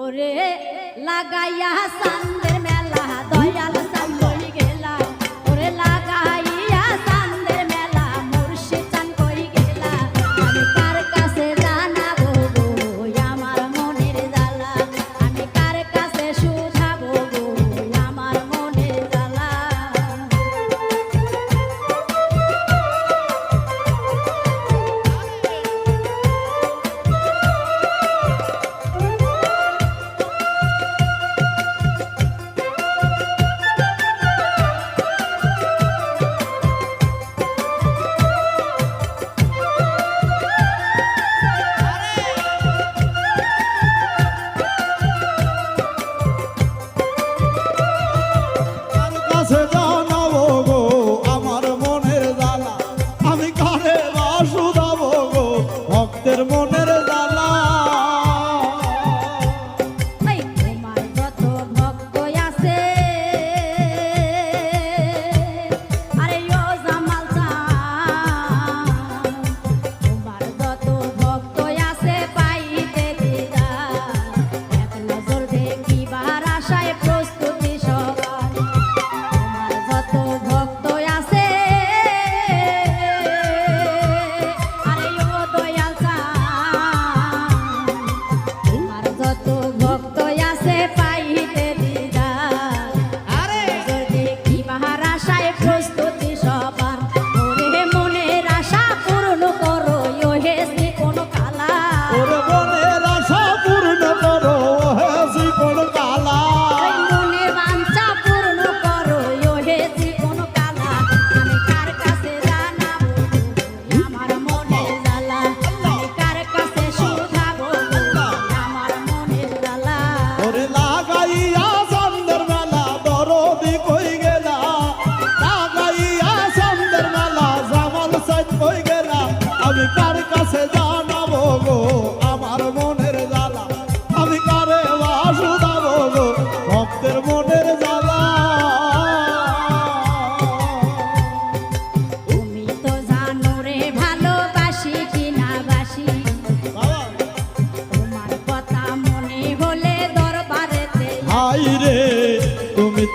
ওরে লাগাইয়া সান্দের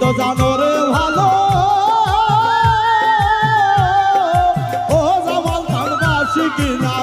তো জানো রে ভালো। ও জামাল খান বাসি কিনা?